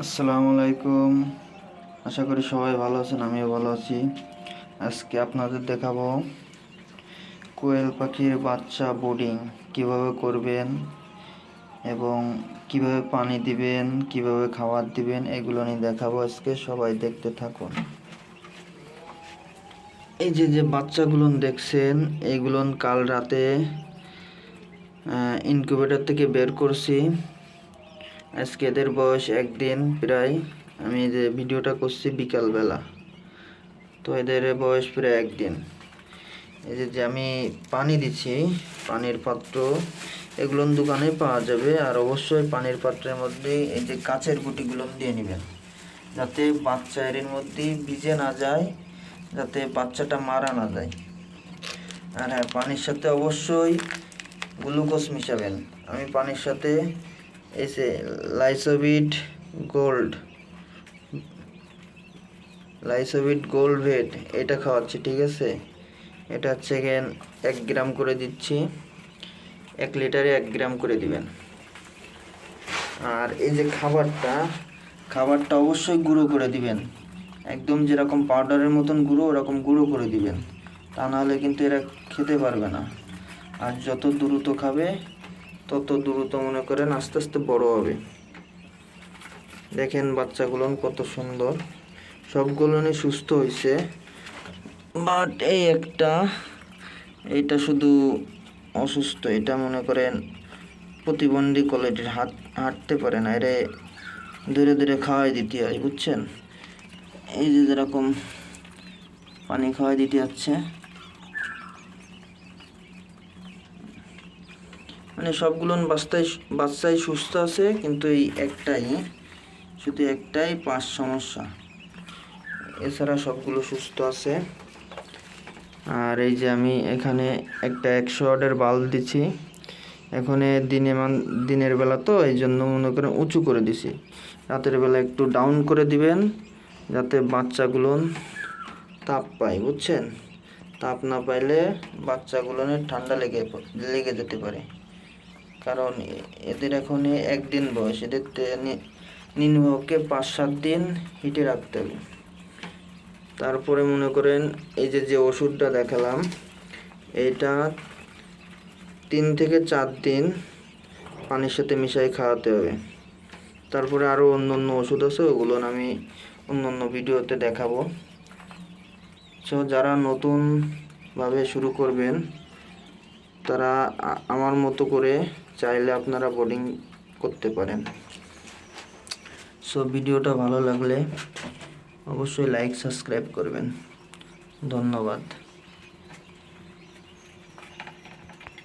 আসসালামু আলাইকুম। আশা করি সবাই ভালো আছেন, আমিও ভালো আছি। আজকে আপনাদের দেখাবো কোয়েল পাখির বাচ্চা বোর্ডিং কীভাবে করবেন এবং কীভাবে পানি দিবেন, কীভাবে খাবার দিবেন, এগুলো নিয়ে দেখাবো আজকে। সবাই দেখতে থাকুন। এই যে যে বাচ্চাগুলো দেখছেন এইগুলো কাল রাতে ইনকিউবেটর থেকে বের করছি। আজকে এদের বয়স একদিন প্রায়। আমি যে ভিডিওটা করছি বিকালবেলা। তো এদের বয়স প্রায় একদিন। এই যে যে আমি পানি দিচ্ছি, পানির পাত্র, এগুলো দোকানে পাওয়া যাবে। আর অবশ্যই পানির পাত্রের মধ্যে এই যে কাচের গুটিগুলো দিয়ে নেবেন। যাতে বাচ্চা এর মধ্যে ভিজে না যায়, যাতে বাচ্চাটা মারা না যায়। আর হ্যাঁ পানির সাথে অবশ্যই গ্লুকোজ মিশাবেন। আমি পানির সাথে এই যে Lysovit gold Lysovit gold vet এটা খাওয়াচ্ছি, ঠিক আছে? এটা হচ্ছে গেন এক গ্রাম করে দিচ্ছি। এক লিটারে এক গ্রাম করে দিবেন। আর এই যে খাবারটা খাবারটা অবশ্যই গুঁড়ো করে দিবেন। একদম যেরকম পাউডারের মতন গুঁড়ো, ওরকম গুঁড়ো করে দিবেন। তা নাহলে কিন্তু এরা খেতে পারবে না। আর যত দ্রুত খাবে তত দ্রুত মনে করেন আস্তে আস্তে বড় হবে। দেখেন বাচ্চাগুলো কত সুন্দর। সবগুলোই সুস্থ হয়েছে বাট এই একটা, এইটা শুধু অসুস্থ, এটা মনে করেন প্রতিবন্ধী কোয়ালিটির হাত, হাঁটতে পারে না। এরে ধীরে ধীরে খাওয়াই দিতে হয়, বুঝছেন? এই যে যেরকম পানি খাওয়াই দিতে যাচ্ছে মানে সবগুলো বাচ্চাই বাচ্চাই সুস্থ আছে, কিন্তু এই একটাই শুধু একটাই পাঁচ সমস্যা। এছাড়া সবগুলো সুস্থ আছে। আর এই যে আমি এখানে একটা একশো ওয়াটের বাল্ব দিচ্ছি এখানে দিনে মান দিনের বেলা তো, এই জন্য মনে করেন উঁচু করে দিছি। রাতের বেলা একটু ডাউন করে দিবেন, যাতে বাচ্চাগুলো তাপ পায়, বুঝছেন? তাপ না পাইলে বাচ্চাগুলো ঠান্ডা লেগে লেগে যেতে পারে। কারণ এদের এখন একদিন বয়স। এদের তে- নি- নিম্নপক্ষে পাঁচ সাত দিন হিটে রাখতে হবে। তারপরে মনে করেন এই যে যে ওষুধটা দেখালাম, এটা তিন থেকে চার দিন পানির সাথে মিশাই খাওয়াতে হবে। তারপরে আরও অন্য অন্য ওষুধ আছে, ওগুলো আমি অন্য অন্য ভিডিওতে দেখাবো। সো যারা নতুনভাবে শুরু করবেন তারা আমার মতো করে চাইলে আপনারা বোর্ডিং করতে পারেন। সো ভিডিওটা ভালো লাগলে অবশ্যই লাইক সাবস্ক্রাইব করবেন। ধন্যবাদ।